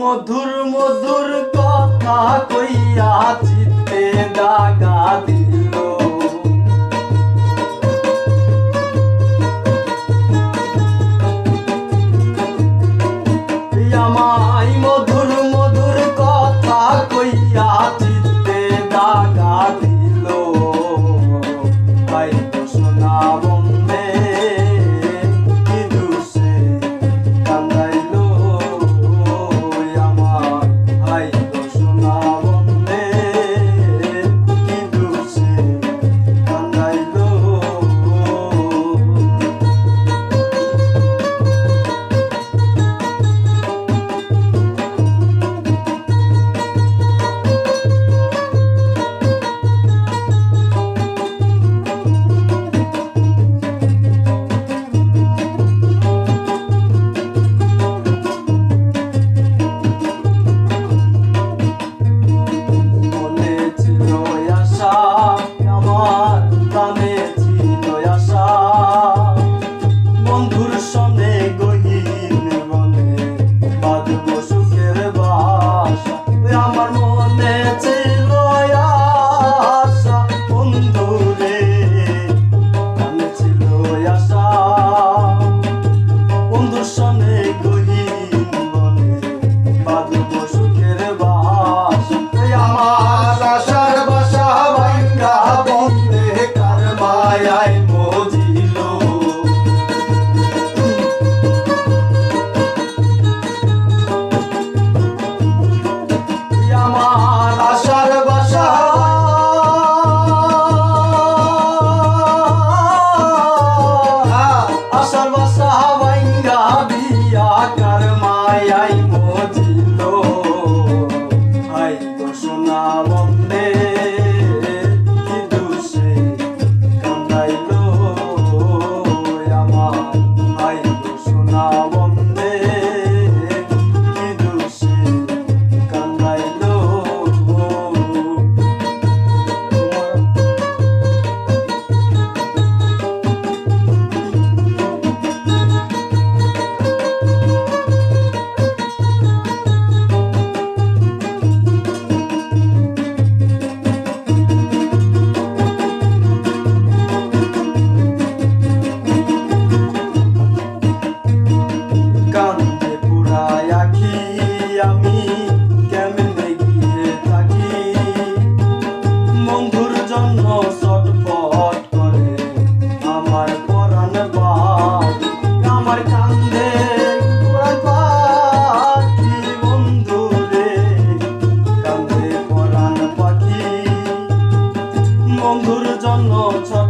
মধুর মধুর কথা কইয়া চিত্তে দাগা দিল। আমায় আমার আয় আয় বন্ধুর জন্য ছোট